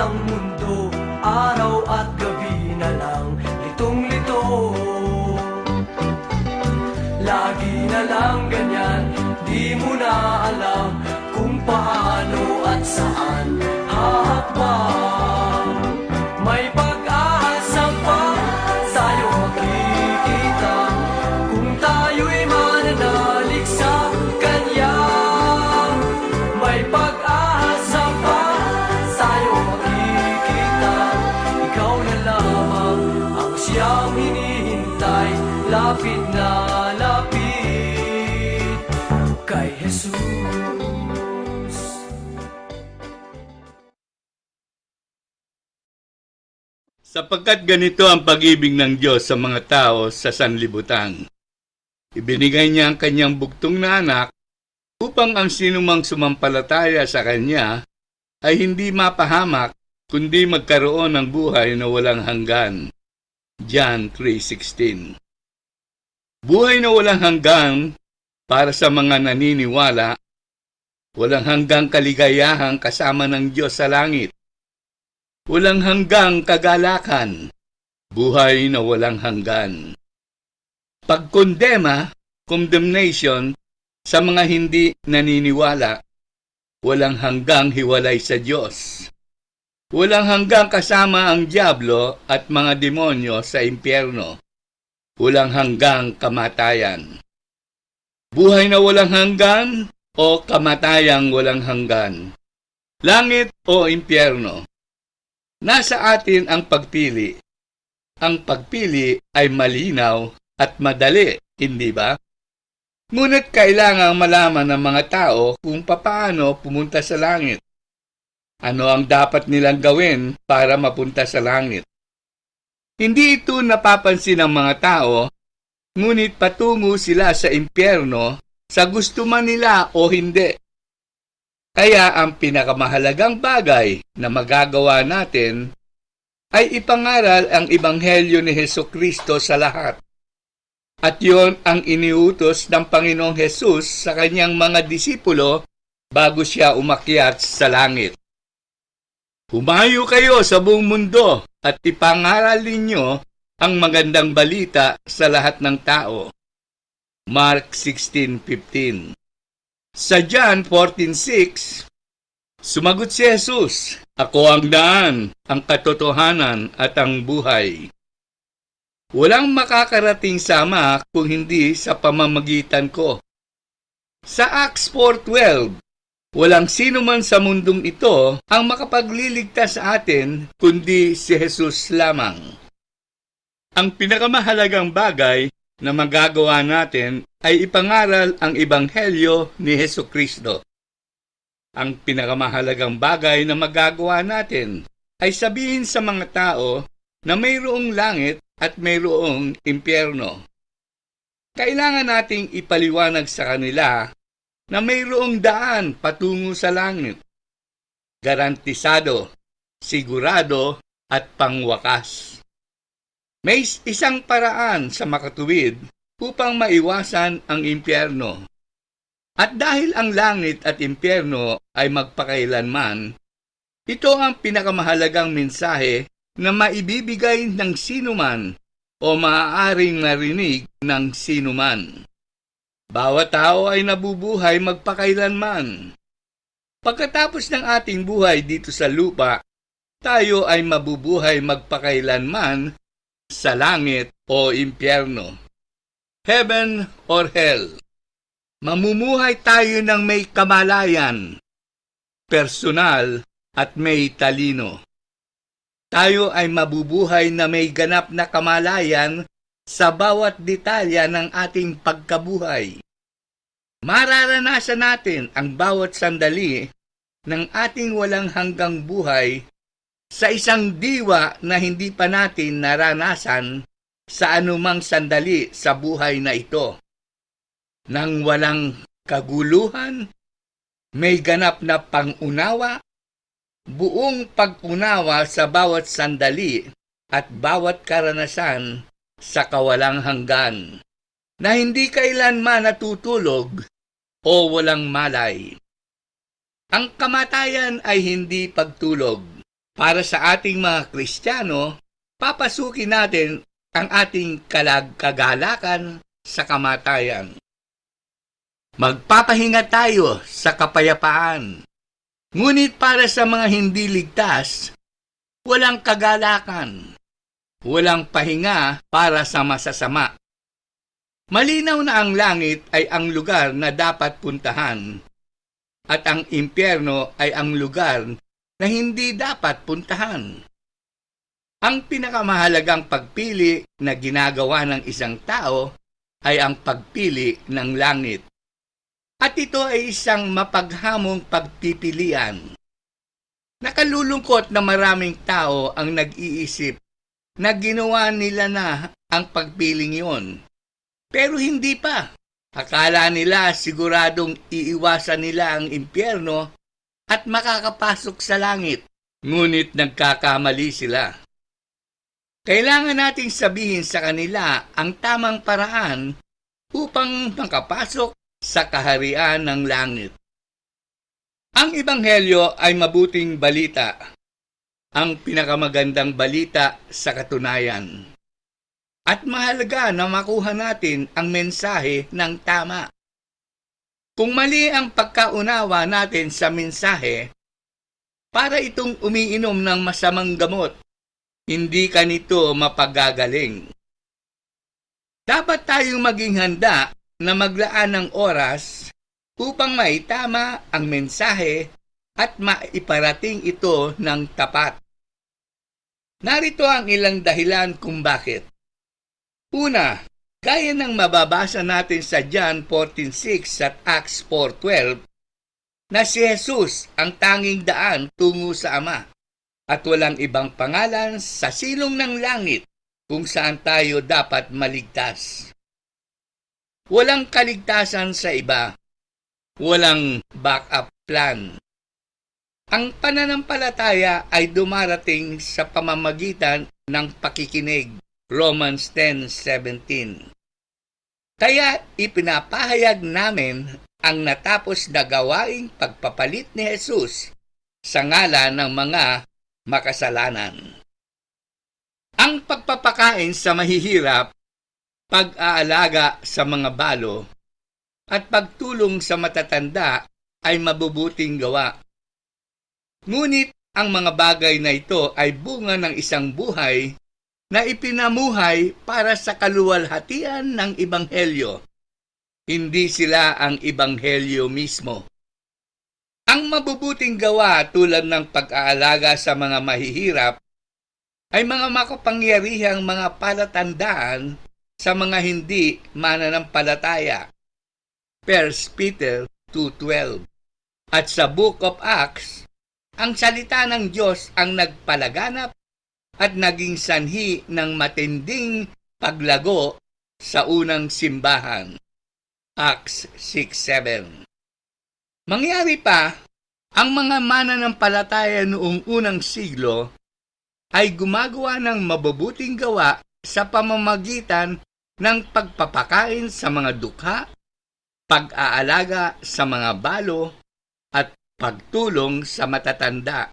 Subay gulo sa ikot Sapagkat ganito ang pag-ibig ng Diyos sa mga tao sa sanlibutan. Ibinigay niya ang kanyang bugtong na anak upang ang sinumang sumampalataya sa kanya ay hindi mapahamak kundi magkaroon ng buhay na walang hanggan. John 3.16 Buhay na walang hanggan para sa mga naniniwala, walang hanggang kaligayahan kasama ng Diyos sa langit. Walang hanggang kagalakan. Buhay na walang hanggan. Pagkondema, condemnation, sa mga hindi naniniwala, walang hanggang hiwalay sa Diyos. Walang hanggang kasama ang Diablo at mga demonyo sa impyerno. Walang hanggang kamatayan. Buhay na walang hanggan o kamatayang walang hanggan. Langit o impyerno. Nasa atin ang pagpili. Ang pagpili ay malinaw at madali, hindi ba? Ngunit kailangang malaman ng mga tao kung papaano pumunta sa langit. Ano ang dapat nilang gawin para mapunta sa langit? Hindi ito napapansin ng mga tao, ngunit patungo sila sa impyerno sa gusto man nila o hindi. Kaya ang pinakamahalagang bagay na magagawa natin ay ipangaral ang Ibanghelyo ni Heso Kristo sa lahat. At yon ang iniutos ng Panginoong Hesus sa kanyang mga disipulo bago siya umakyat sa langit. Humayo kayo sa buong mundo at ipangaral ninyo ang magandang balita sa lahat ng tao. Mark 16.15 Sa John 14.6, sumagot si Jesus, Ako ang daan, ang katotohanan at ang buhay. Walang makakarating sa Ama kung hindi sa pamamagitan ko. Sa Acts 4.12, walang sino man sa mundong ito ang makapagliligtas sa atin kundi si Jesus lamang. Ang pinakamahalagang bagay na magagawa natin ay ipangaral ang Ebanghelyo ni Heso Kristo. Ang pinakamahalagang bagay na magagawa natin ay sabihin sa mga tao na mayroong langit at mayroong impyerno. Kailangan nating ipaliwanag sa kanila na mayroong daan patungo sa langit. Garantisado, sigurado at pangwakas. May isang paraan sa makatuwid upang maiwasan ang impyerno. At dahil ang langit at impyerno ay magpakailanman, ito ang pinakamahalagang mensahe na maibibigay ng sinuman o maaaring narinig ng sinuman. Bawat tao ay nabubuhay magpakailanman. Pagkatapos ng ating buhay dito sa lupa, tayo ay mabubuhay magpakailanman sa langit o impyerno. Heaven or hell. Mamumuhay tayo ng may kamalayan, personal at may talino. Tayo ay mabubuhay na may ganap na kamalayan sa bawat detalya ng ating pagkabuhay. Mararanasan natin ang bawat sandali ng ating walang hanggang buhay sa isang diwa na hindi pa natin naranasan sa anumang sandali sa buhay na ito. Nang walang kaguluhan, may ganap na pangunawa, buong pag-unawa sa bawat sandali at bawat karanasan sa kawalang hanggan, na hindi kailanman natutulog o walang malay. Ang kamatayan ay hindi pagtulog. Para sa ating mga Kristiyano, papasukin natin ang ating kalagkagalakan sa kamatayan. Magpapahinga tayo sa kapayapaan. Ngunit para sa mga hindi ligtas, walang kagalakan, walang pahinga para sa masasama. Malinaw na ang langit ay ang lugar na dapat puntahan at ang impyerno ay ang lugar na hindi dapat puntahan. Ang pinakamahalagang pagpili na ginagawa ng isang tao ay ang pagpili ng langit. At ito ay isang mapaghamong pagpipilian. Nakalulungkot na maraming tao ang nag-iisip na ginawa nila na ang pagpiling yon. Pero hindi pa. Akala nila siguradong iiwasan nila ang impyerno at makakapasok sa langit. Ngunit nagkakamali sila. Kailangan nating sabihin sa kanila ang tamang paraan upang makapasok sa kaharian ng langit. Ang Ebanghelyo ay mabuting balita, ang pinakamagandang balita sa katunayan. At mahalaga na makuha natin ang mensahe ng tama. Kung mali ang pagkaunawa natin sa mensahe, para itong umiinom ng masamang gamot, hindi ka nito mapagagaling. Dapat tayong maging handa na maglaan ng oras upang maitama ang mensahe at maiparating ito ng tapat. Narito ang ilang dahilan kung bakit. Una, gaya ng mababasa natin sa John 14.6 at Acts 4.12, na si Jesus ang tanging daan tungo sa Ama at walang ibang pangalan sa silong ng langit kung saan tayo dapat maligtas. Walang kaligtasan sa iba. Walang backup plan. Ang pananampalataya ay dumarating sa pamamagitan ng pakikinig. Romans 10.17 Kaya ipinapahayag namin ang natapos na gawaing pagpapalit ni Jesus sa ngalan ng mga makasalanan. Ang pagpapakain sa mahihirap, pag-aalaga sa mga balo, at pagtulong sa matatanda ay mabubuting gawa. Ngunit ang mga bagay na ito ay bunga ng isang buhay na ipinamuhay para sa kaluwalhatian ng Ibanghelyo. Hindi sila ang Ibanghelyo mismo. Ang mabubuting gawa tulad ng pag-aalaga sa mga mahihirap ay mga makapangyarihang mga palatandaan sa mga hindi mananampalataya. 1 Peter 2.12 At sa Book of Acts, ang salita ng Diyos ang nagpalaganap at naging sanhi ng matinding paglago sa unang simbahan. Acts 6.7 Mangyari pa, ang mga mananampalataya noong unang siglo ay gumagawa ng mabubuting gawa sa pamamagitan ng pagpapakain sa mga dukha, pag-aalaga sa mga balo, at pagtulong sa matatanda.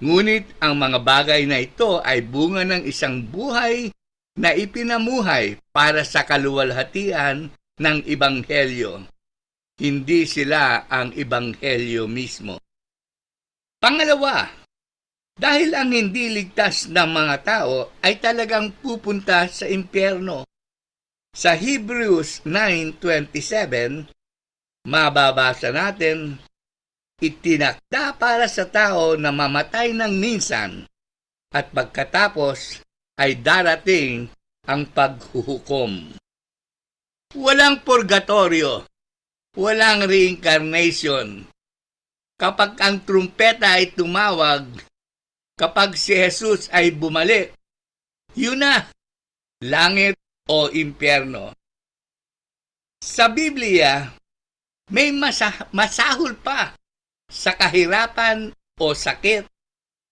Ngunit ang mga bagay na ito ay bunga ng isang buhay na ipinamuhay para sa kaluwalhatian ng Ibanghelyo. Hindi sila ang Ibanghelyo mismo. Pangalawa, dahil ang hindi ligtas ng mga tao ay talagang pupunta sa impyerno. Sa Hebrews 9.27, mababasa natin, itinakda para sa tao na mamatay ng minsan at pagkatapos ay darating ang paghuhukom. Walang purgatorio, walang reincarnation. Kapag ang trumpeta ay tumawag, kapag si Jesus ay bumalik, yun na, langit o impyerno. Sa Biblia, may masa- masahol pa sa kahirapan o sakit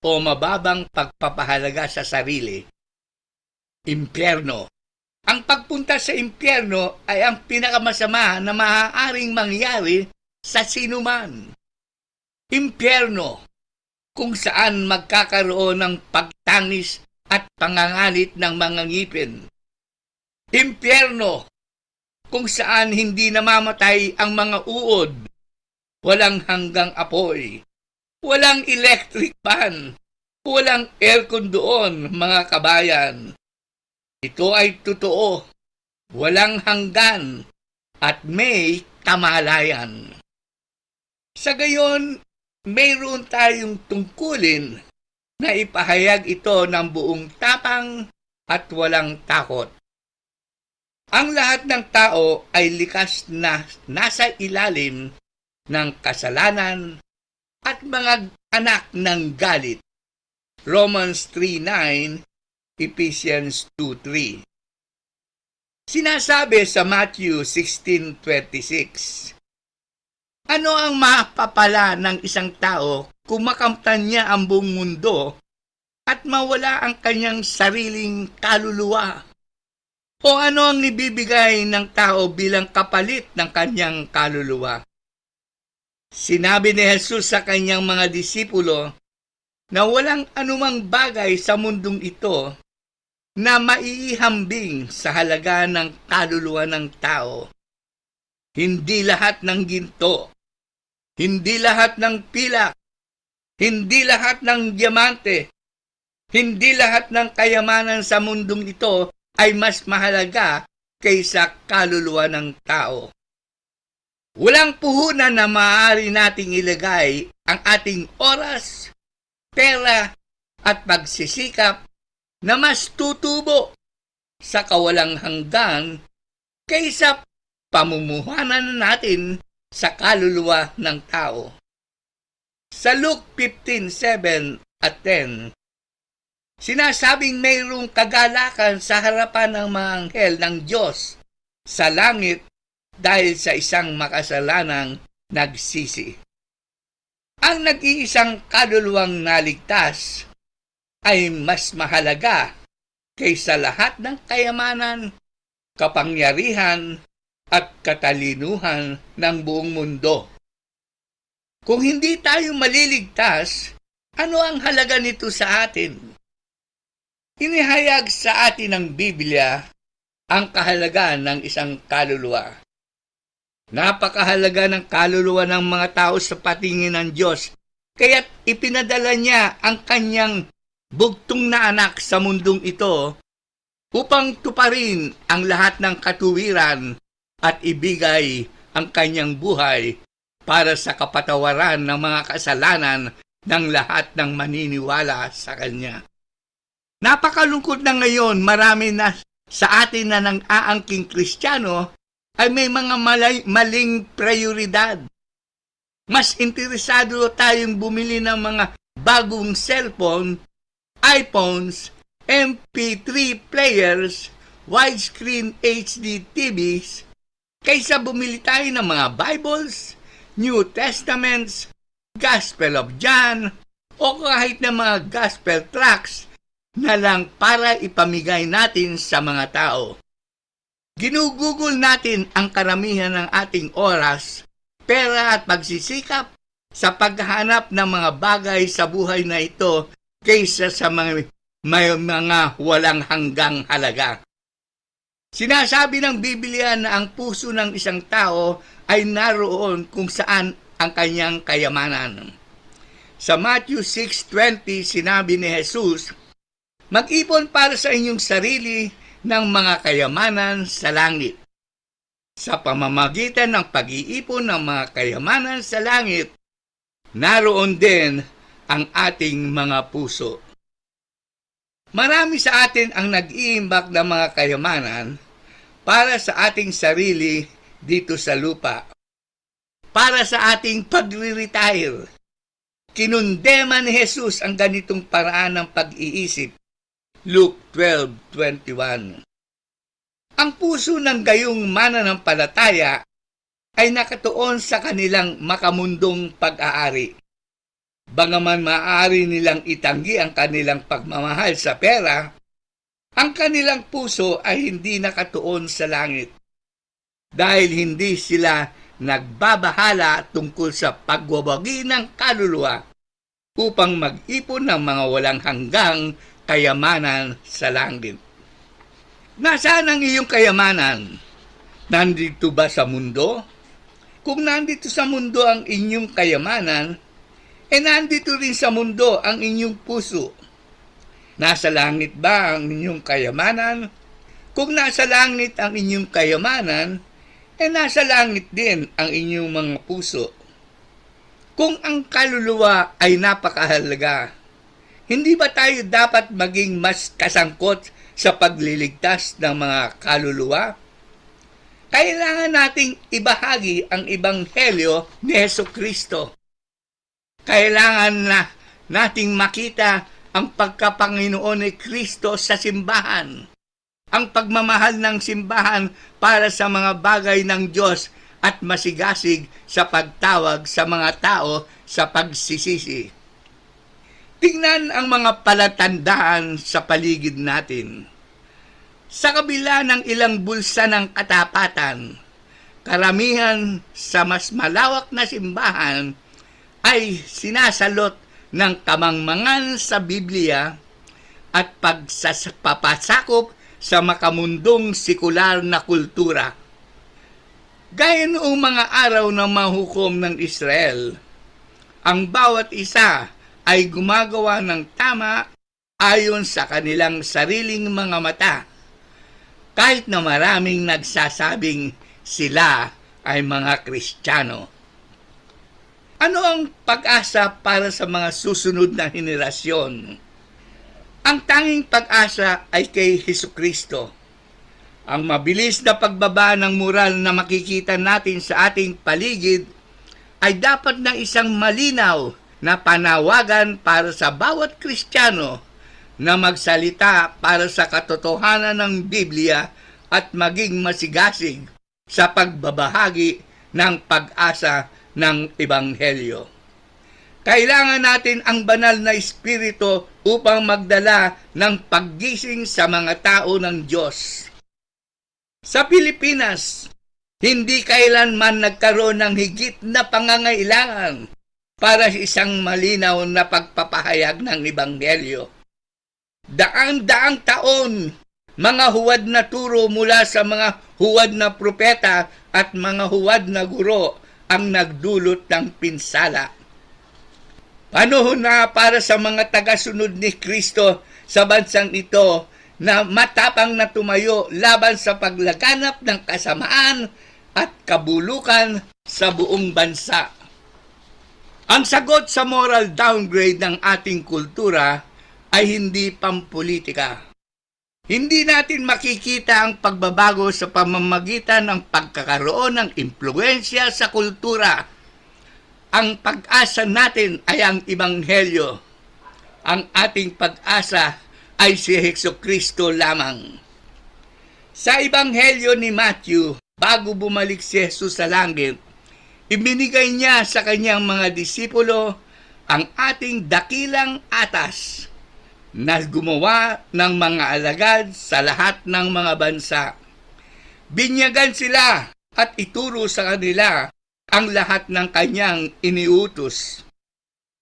o mababang pagpapahalaga sa sarili. Impyerno. Ang pagpunta sa impyerno ay ang pinakamasama na maaaring mangyari sa sinuman. impyerno kung saan magkakaroon ng pagtangis at pangangalit ng mga ngipin. Impyerno kung saan hindi namamatay ang mga uod, walang hanggang apoy, walang electric fan, walang aircon doon, mga kabayan. Ito ay totoo, walang hanggan, at may kamalayan. Sa gayon, mayroon tayong tungkulin na ipahayag ito ng buong tapang at walang takot. Ang lahat ng tao ay likas na nasa ilalim ng kasalanan at mga anak ng galit. Romans 3.9, Ephesians 2.3 Sinasabi sa Matthew 16.26 Ano ang mapapala ng isang tao kung makamtan niya ang buong mundo at mawala ang kanyang sariling kaluluwa? O ano ang ibibigay ng tao bilang kapalit ng kanyang kaluluwa? Sinabi ni Jesus sa kanyang mga disipulo na walang anumang bagay sa mundong ito na maiihambing sa halaga ng kaluluwa ng tao. Hindi lahat ng ginto, hindi lahat ng pilak, hindi lahat ng diamante, hindi lahat ng kayamanan sa mundong ito ay mas mahalaga kaysa kaluluwa ng tao. Walang puhunan na maaari nating ilagay ang ating oras, pera at pagsisikap na mas tutubo sa kawalang hanggan kaysa pamumuhanan natin sa kaluluwa ng tao. Sa Luke 15:7 at 10, sinasabing mayroong kagalakan sa harapan ng mga anghel ng Diyos sa langit dahil sa isang makasalanang nagsisi. Ang nag-iisang kaluluwang naligtas ay mas mahalaga kaysa lahat ng kayamanan, kapangyarihan at katalinuhan ng buong mundo. Kung hindi tayo maliligtas, ano ang halaga nito sa atin? Inihayag sa atin ng Biblia ang kahalagaan ng isang kaluluwa. Napakahalaga ng kaluluwa ng mga tao sa patingin ng Diyos, kaya't ipinadala niya ang kanyang bugtong na anak sa mundong ito upang tuparin ang lahat ng katuwiran at ibigay ang kanyang buhay para sa kapatawaran ng mga kasalanan ng lahat ng maniniwala sa kanya. Napakalungkot na ngayon marami na sa atin na nang aangking kristyano ay may mga malay, maling prioridad. Mas interesado tayong bumili ng mga bagong cellphone iPhones, MP3 players, widescreen HD TVs, kaysa bumili tayo ng mga Bibles, New Testaments, Gospel of John, o kahit na mga gospel tracts na lang para ipamigay natin sa mga tao. Ginugugol natin ang karamihan ng ating oras, pera at pagsisikap sa paghahanap ng mga bagay sa buhay na ito kaysa sa mga, may mga walang hanggang halaga. Sinasabi ng Biblia na ang puso ng isang tao ay naroon kung saan ang kanyang kayamanan. Sa Matthew 6.20, sinabi ni Jesus, Mag-ipon para sa inyong sarili ng mga kayamanan sa langit. Sa pamamagitan ng pag-iipon ng mga kayamanan sa langit, naroon din ang ating mga puso. Marami sa atin ang nag-iimbak ng mga kayamanan para sa ating sarili dito sa lupa. Para sa ating pagre-retire. Kinundema ni Jesus ang ganitong paraan ng pag-iisip. Luke 12.21 Ang puso ng gayong mananampalataya ay nakatuon sa kanilang makamundong pag-aari. Bangaman maaari nilang itanggi ang kanilang pagmamahal sa pera, ang kanilang puso ay hindi nakatuon sa langit. Dahil hindi sila nagbabahala tungkol sa pagwawagi ng kaluluwa upang mag-ipon ng mga walang hanggang kayamanan sa langit. Nasaan ang iyong kayamanan? Nandito ba sa mundo? Kung nandito sa mundo ang inyong kayamanan, eh nandito rin sa mundo ang inyong puso. Nasa langit ba ang inyong kayamanan? Kung nasa langit ang inyong kayamanan, eh nasa langit din ang inyong mga puso. Kung ang kaluluwa ay napakahalaga, hindi ba tayo dapat maging mas kasangkot sa pagliligtas ng mga kaluluwa? Kailangan nating ibahagi ang ibanghelyo ni Yeso Kristo. Kailangan na nating makita ang pagkapanginoon ni Kristo sa simbahan. Ang pagmamahal ng simbahan para sa mga bagay ng Diyos at masigasig sa pagtawag sa mga tao sa pagsisisi. Tingnan ang mga palatandaan sa paligid natin. Sa kabila ng ilang bulsa ng katapatan, karamihan sa mas malawak na simbahan ay sinasalot ng kamangmangan sa Biblia at pagsapapasakop sa makamundong sikular na kultura. Gaya noong mga araw ng mahukom ng Israel, ang bawat isa ay gumagawa ng tama ayon sa kanilang sariling mga mata kahit na maraming nagsasabing sila ay mga Kristiyano. Ano ang pag-asa para sa mga susunod na henerasyon? Ang tanging pag-asa ay kay Heso Kristo. Ang mabilis na pagbaba ng moral na makikita natin sa ating paligid ay dapat na isang malinaw na panawagan para sa bawat Kristiyano na magsalita para sa katotohanan ng Biblia at maging masigasig sa pagbabahagi ng pag-asa ng Ebanghelyo. Kailangan natin ang banal na Espiritu upang magdala ng paggising sa mga tao ng Diyos. Sa Pilipinas, hindi kailanman nagkaroon ng higit na pangangailangan para sa isang malinaw na pagpapahayag ng Ebanghelyo daan-daang taon, mga huwad na turo mula sa mga huwad na propeta at mga huwad na guro ang nagdulot ng pinsala. Panahon na para sa mga tagasunod ni Kristo sa bansang ito na matapang na tumayo laban sa paglaganap ng kasamaan at kabulukan sa buong bansa. Ang sagot sa moral downgrade ng ating kultura ay hindi pampolitika. Hindi natin makikita ang pagbabago sa pamamagitan ng pagkakaroon ng impluensya sa kultura. Ang pag-asa natin ay ang Ibanghelyo. Ang ating pag-asa ay si Heso Kristo lamang. Sa Ibanghelyo ni Matthew, bago bumalik si Jesus sa langit, ibinigay niya sa kanyang mga disipulo ang ating dakilang atas na gumawa ng mga alagad sa lahat ng mga bansa. Binyagan sila at ituro sa kanila ang lahat ng kanyang iniutos.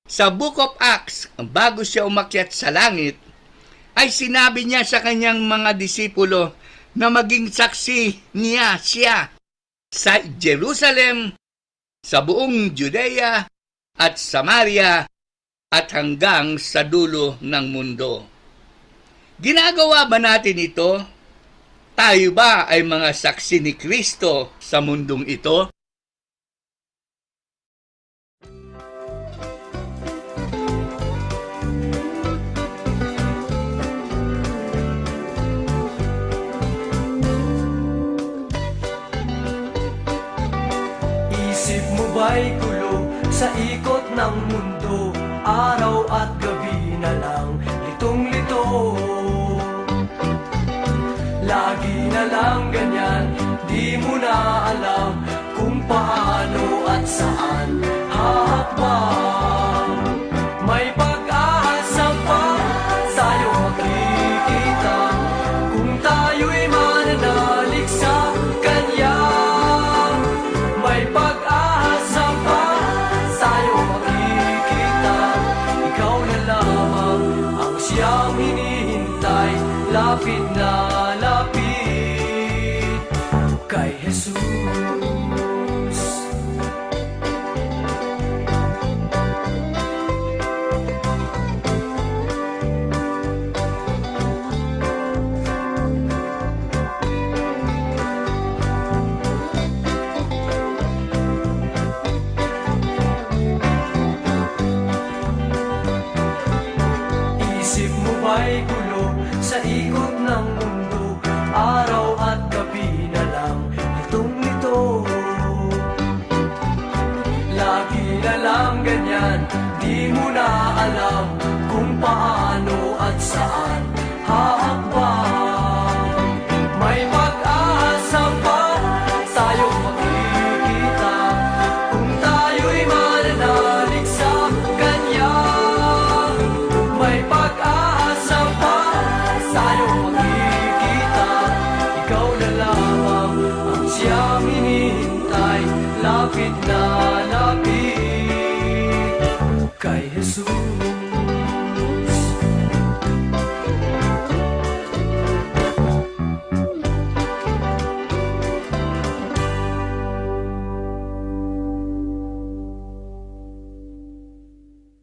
Sa Book of Acts, bago siya umakyat sa langit, ay sinabi niya sa kanyang mga disipulo na maging saksi niya siya sa Jerusalem, sa buong Judea at Samaria at hanggang sa dulo ng mundo. Ginagawa ba natin ito? Tayo ba ay mga saksi ni Kristo sa mundong ito? Isip mo ba'y gulo sa ikot ng mundo Araw at gabi na lang litong-lito Lagi na lang ganyan, di mo na alam Kung paano at saan hahakbang Jesús.